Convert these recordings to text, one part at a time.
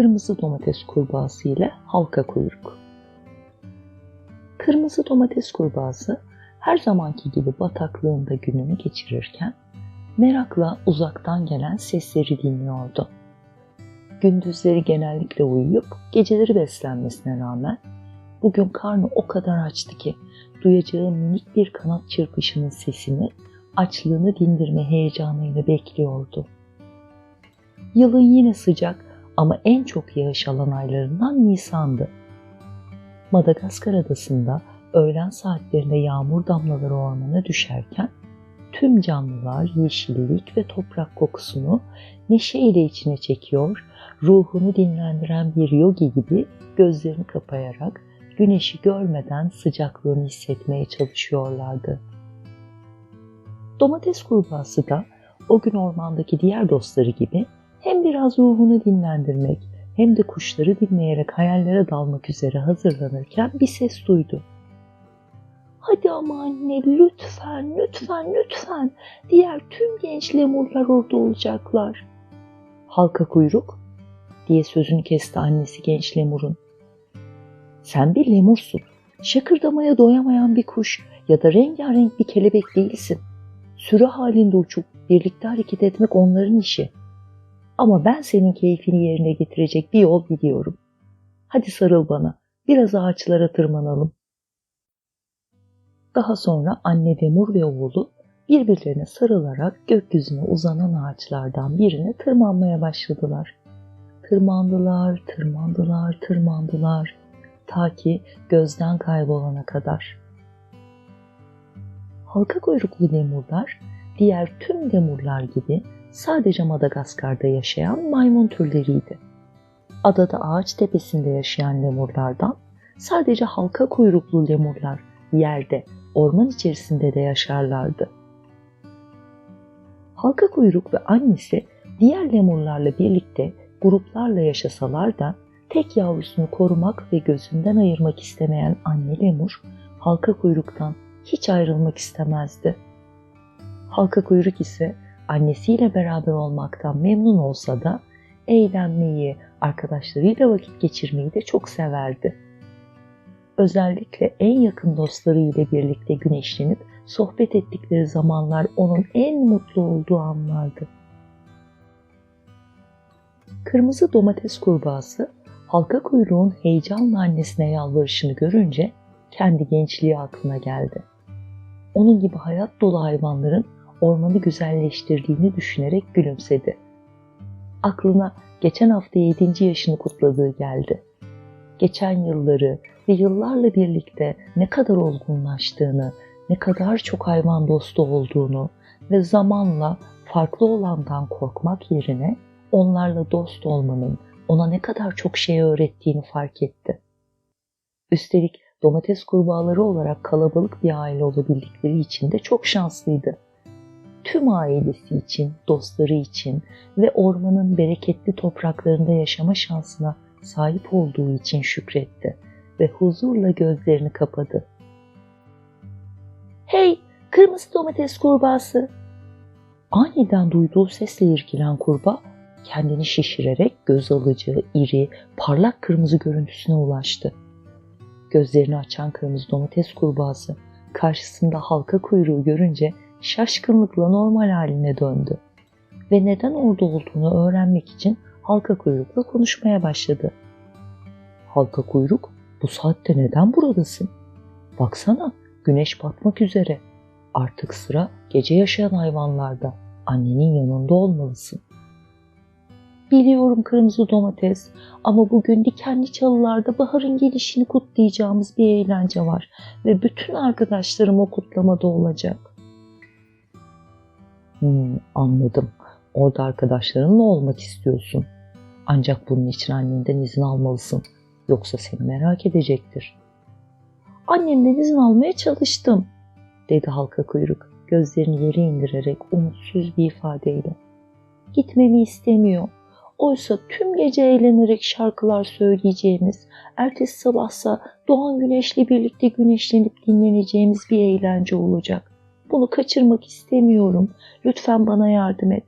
Kırmızı domates kurbağası ile halka kuyruk. Kırmızı domates kurbağası her zamanki gibi bataklığında gününü geçirirken merakla uzaktan gelen sesleri dinliyordu. Gündüzleri genellikle uyuyup geceleri beslenmesine rağmen bugün karnı o kadar açtı ki duyacağı minik bir kanat çırpışının sesini açlığını dindirme heyecanıyla bekliyordu. Yılın yine sıcak ama en çok yağış alan aylarından Nisan'dı. Madagaskar adasında öğlen saatlerinde yağmur damlaları ormana düşerken tüm canlılar yeşillik ve toprak kokusunu neşeyle içine çekiyor, ruhunu dinlendiren bir yogi gibi gözlerini kapayarak güneşi görmeden sıcaklığını hissetmeye çalışıyorlardı. Domates kurbağası da o gün ormandaki diğer dostları gibi hem biraz ruhunu dinlendirmek hem de kuşları dinleyerek hayallere dalmak üzere hazırlanırken bir ses duydu. Hadi ama anne lütfen, lütfen, lütfen. Diğer tüm genç lemurlar orada olacaklar. Halka kuyruk diye sözünü kesti annesi genç lemurun. Sen bir lemursun. Şakırdamaya doyamayan bir kuş ya da rengarenk bir kelebek değilsin. Sürü halinde uçup birlikte hareket etmek onların işi. Ama ben senin keyfini yerine getirecek bir yol biliyorum. Hadi sarıl bana, biraz ağaçlara tırmanalım. Daha sonra anne Lemur ve oğlu birbirlerine sarılarak gökyüzüne uzanan ağaçlardan birine tırmanmaya başladılar. Tırmandılar, tırmandılar, tırmandılar ta ki gözden kaybolana kadar. Halka kuyruklu lemurlar diğer tüm lemurlar gibi sadece Madagaskar'da yaşayan maymun türleriydi. Adada ağaç tepesinde yaşayan lemurlardan sadece halka kuyruklu lemurlar yerde, orman içerisinde de yaşarlardı. Halka kuyruk ve annesi diğer lemurlarla birlikte gruplarla yaşasalar da tek yavrusunu korumak ve gözünden ayırmak istemeyen anne lemur halka kuyruktan hiç ayrılmak istemezdi. Halka kuyruk ise annesiyle beraber olmaktan memnun olsa da eğlenmeyi, arkadaşlarıyla vakit geçirmeyi de çok severdi. Özellikle en yakın dostları ile birlikte güneşlenip sohbet ettikleri zamanlar onun en mutlu olduğu anlardı. Kırmızı domates kurbağası halka kuyruğun heyecanla annesine yalvarışını görünce kendi gençliği aklına geldi. Onun gibi hayat dolu hayvanların ormanı güzelleştirdiğini düşünerek gülümsedi. Aklına geçen hafta 7. yaşını kutladığı geldi. Geçen yılları ve yıllarla birlikte ne kadar olgunlaştığını, ne kadar çok hayvan dostu olduğunu ve zamanla farklı olandan korkmak yerine onlarla dost olmanın ona ne kadar çok şey öğrettiğini fark etti. Üstelik domates kurbağaları olarak kalabalık bir aile olabildikleri için de çok şanslıydı tüm ailesi için, dostları için ve ormanın bereketli topraklarında yaşama şansına sahip olduğu için şükretti ve huzurla gözlerini kapadı. Hey, kırmızı domates kurbağası! Aniden duyduğu sesle irkilen kurbağa kendini şişirerek göz alıcı, iri, parlak kırmızı görüntüsüne ulaştı. Gözlerini açan kırmızı domates kurbağası karşısında halka kuyruğu görünce şaşkınlıkla normal haline döndü ve neden orada olduğunu öğrenmek için halka kuyrukla konuşmaya başladı. Halka kuyruk, bu saatte neden buradasın? Baksana, güneş batmak üzere. Artık sıra gece yaşayan hayvanlarda. Annenin yanında olmalısın. Biliyorum kırmızı domates ama bugün dikenli çalılarda baharın gelişini kutlayacağımız bir eğlence var ve bütün arkadaşlarım o kutlamada olacak. Hmm, anladım. Orada arkadaşlarınla olmak istiyorsun. Ancak bunun için annenden izin almalısın. Yoksa seni merak edecektir. Annemden izin almaya çalıştım, dedi halka kuyruk gözlerini yere indirerek umutsuz bir ifadeyle. Gitmemi istemiyor. Oysa tüm gece eğlenerek şarkılar söyleyeceğimiz, ertesi sabahsa doğan güneşle birlikte güneşlenip dinleneceğimiz bir eğlence olacak. Bunu kaçırmak istemiyorum. Lütfen bana yardım et.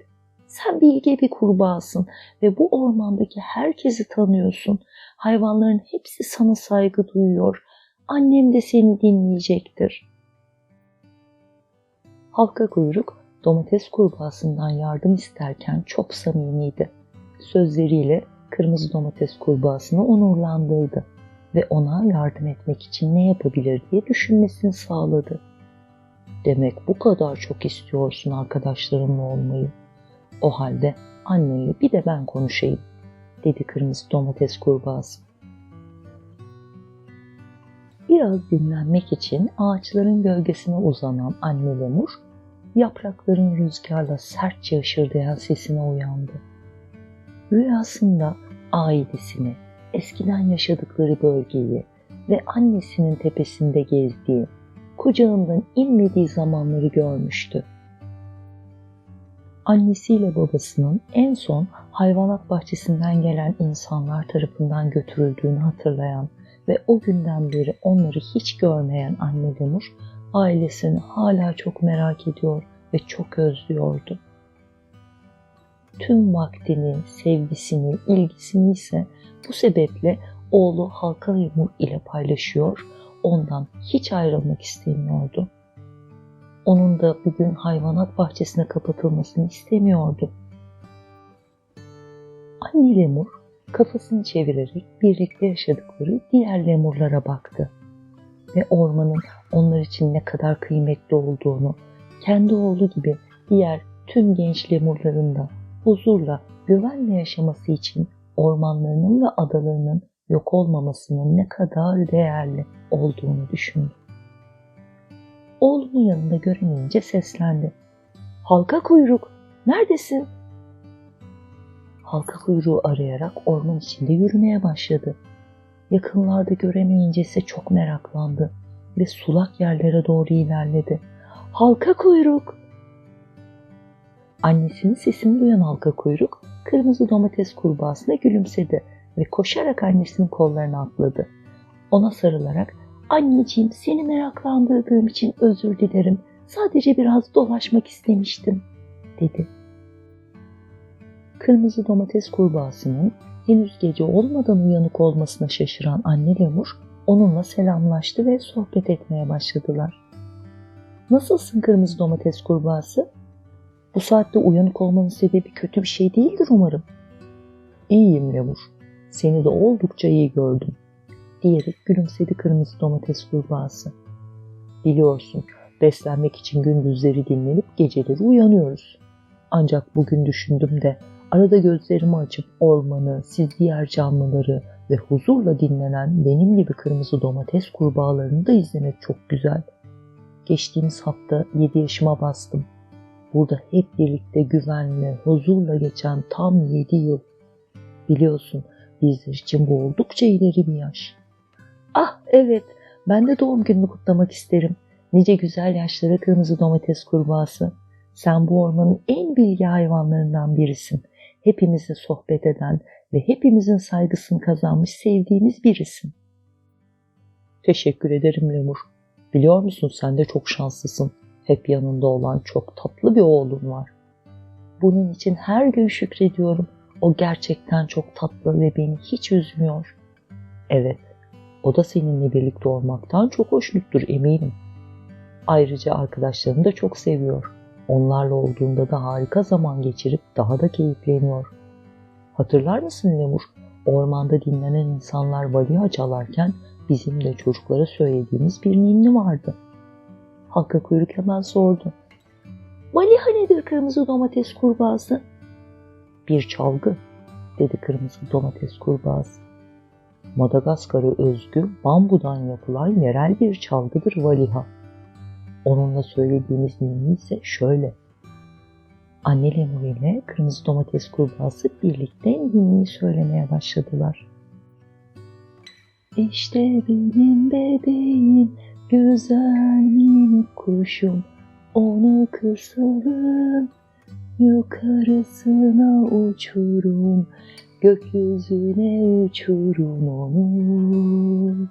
Sen bilge bir kurbağasın ve bu ormandaki herkesi tanıyorsun. Hayvanların hepsi sana saygı duyuyor. Annem de seni dinleyecektir. Halka kuyruk domates kurbağasından yardım isterken çok samimiydi. Sözleriyle kırmızı domates kurbağasını onurlandırdı ve ona yardım etmek için ne yapabilir diye düşünmesini sağladı. Demek bu kadar çok istiyorsun arkadaşlarımla olmayı. O halde annenle bir de ben konuşayım, dedi kırmızı domates kurbağası. Biraz dinlenmek için ağaçların gölgesine uzanan anne lemur, yaprakların rüzgarla sertçe ışırdayan sesine uyandı. Rüyasında ailesini, eskiden yaşadıkları bölgeyi ve annesinin tepesinde gezdiği, kucağından inmediği zamanları görmüştü. Annesiyle babasının en son hayvanat bahçesinden gelen insanlar tarafından götürüldüğünü hatırlayan ve o günden beri onları hiç görmeyen anne Lemur ailesini hala çok merak ediyor ve çok özlüyordu. Tüm vaktini, sevgisini, ilgisini ise bu sebeple oğlu Halka Lemur ile paylaşıyor, ondan hiç ayrılmak istemiyordu. Onun da bugün hayvanat bahçesine kapatılmasını istemiyordu. Anne lemur kafasını çevirerek birlikte yaşadıkları diğer lemurlara baktı ve ormanın onlar için ne kadar kıymetli olduğunu, kendi oğlu gibi diğer tüm genç lemurların da huzurla, güvenle yaşaması için ormanlarının ve adalarının yok olmamasının ne kadar değerli olduğunu düşündü. Oğlunun yanında göremeyince seslendi. Halka kuyruk, neredesin? Halka kuyruğu arayarak orman içinde yürümeye başladı. Yakınlarda göremeyince ise çok meraklandı ve sulak yerlere doğru ilerledi. Halka kuyruk! Annesinin sesini duyan halka kuyruk, kırmızı domates kurbağasına gülümsedi ve koşarak annesinin kollarına atladı. Ona sarılarak Anneciğim seni meraklandırdığım için özür dilerim. Sadece biraz dolaşmak istemiştim, dedi. Kırmızı domates kurbağasının henüz gece olmadan uyanık olmasına şaşıran anne lemur onunla selamlaştı ve sohbet etmeye başladılar. Nasılsın kırmızı domates kurbağası? Bu saatte uyanık olmanın sebebi kötü bir şey değildir umarım. İyiyim lemur. Seni de oldukça iyi gördüm diyerek gülümsedi kırmızı domates kurbağası. Biliyorsun, beslenmek için gündüzleri dinlenip geceleri uyanıyoruz. Ancak bugün düşündüm de arada gözlerimi açıp ormanı, siz diğer canlıları ve huzurla dinlenen benim gibi kırmızı domates kurbağalarını da izlemek çok güzel. Geçtiğimiz hafta 7 yaşıma bastım. Burada hep birlikte güvenle, huzurla geçen tam 7 yıl. Biliyorsun bizler için bu oldukça ileri bir yaş. Ah evet, ben de doğum gününü kutlamak isterim. Nice güzel yaşlara kırmızı domates kurbağası. Sen bu ormanın en bilgi hayvanlarından birisin. Hepimizle sohbet eden ve hepimizin saygısını kazanmış sevdiğimiz birisin. Teşekkür ederim Lemur. Biliyor musun sen de çok şanslısın. Hep yanında olan çok tatlı bir oğlun var. Bunun için her gün şükrediyorum. O gerçekten çok tatlı ve beni hiç üzmüyor. Evet, o da seninle birlikte olmaktan çok hoşnuttur eminim. Ayrıca arkadaşlarını da çok seviyor. Onlarla olduğunda da harika zaman geçirip daha da keyifleniyor. Hatırlar mısın Lemur? Ormanda dinlenen insanlar valiha çalarken bizim de çocuklara söylediğimiz bir ninni vardı. Halka kuyruk hemen sordu. Valiha nedir kırmızı domates kurbağası? Bir çalgı, dedi kırmızı domates kurbağası. Madagaskar'a özgü bambudan yapılan yerel bir çalgıdır valiha. Onunla söylediğimiz ninni ise şöyle. Anne lemur ile kırmızı domates kurbağası birlikte ninniyi söylemeye başladılar. İşte benim bebeğim, güzel minik kuşum, onu kırsalım, yukarısına uçurum, Gökyüzüne uçurum onu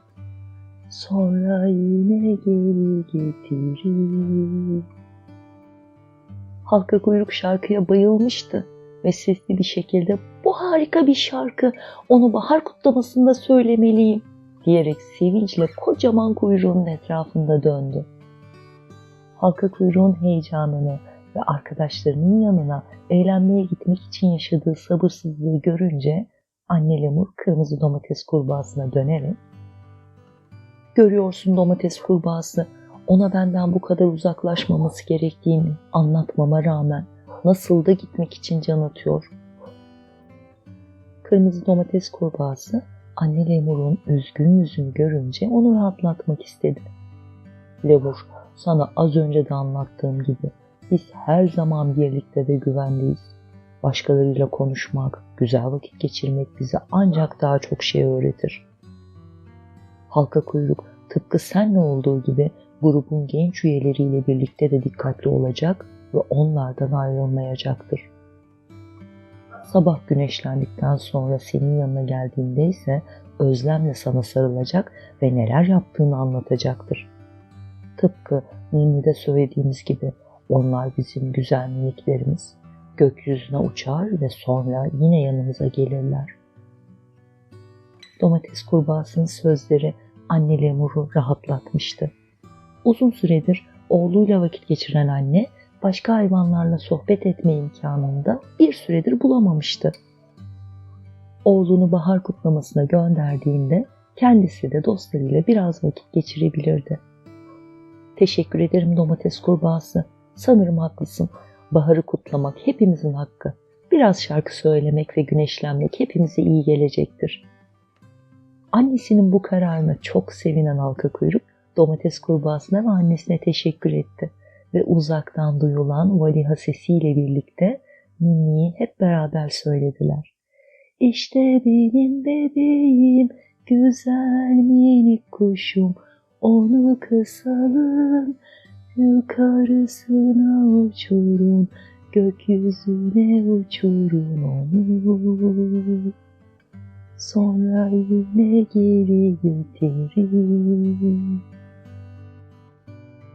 Sonra yine geri getirir Halka kuyruk şarkıya bayılmıştı. ve sesli bir şekilde bu harika bir şarkı onu bahar kutlamasında söylemeliyim diyerek sevinçle kocaman kuyruğunun etrafında döndü. Halka kuyruğun heyecanını ve arkadaşlarının yanına eğlenmeye gitmek için yaşadığı sabırsızlığı görünce anne lemur kırmızı domates kurbağasına dönerek Görüyorsun domates kurbağası ona benden bu kadar uzaklaşmaması gerektiğini anlatmama rağmen nasıl da gitmek için can atıyor. Kırmızı domates kurbağası anne lemurun üzgün yüzünü görünce onu rahatlatmak istedi. Lemur, sana az önce de anlattığım gibi biz her zaman birlikte ve güvendeyiz. Başkalarıyla konuşmak, güzel vakit geçirmek bize ancak daha çok şey öğretir. Halka kuyruk tıpkı senle olduğu gibi grubun genç üyeleriyle birlikte de dikkatli olacak ve onlardan ayrılmayacaktır. Sabah güneşlendikten sonra senin yanına geldiğinde ise özlemle sana sarılacak ve neler yaptığını anlatacaktır. Tıpkı Ninni'de söylediğimiz gibi onlar bizim güzel miniklerimiz. Gökyüzüne uçar ve sonra yine yanımıza gelirler. Domates kurbağasının sözleri anne lemuru rahatlatmıştı. Uzun süredir oğluyla vakit geçiren anne başka hayvanlarla sohbet etme imkanını da bir süredir bulamamıştı. Oğlunu bahar kutlamasına gönderdiğinde kendisi de dostlarıyla biraz vakit geçirebilirdi. Teşekkür ederim domates kurbağası. Sanırım haklısın. Baharı kutlamak hepimizin hakkı. Biraz şarkı söylemek ve güneşlenmek hepimize iyi gelecektir. Annesinin bu kararına çok sevinen halka kuyruk domates kurbağasına ve annesine teşekkür etti ve uzaktan duyulan valiha sesiyle birlikte ninniyi hep beraber söylediler. İşte benim bebeğim, güzel minik kuşum, onu kısalım, yukarısına uçurun, gökyüzüne uçurun onu. Sonra yine geri getirin.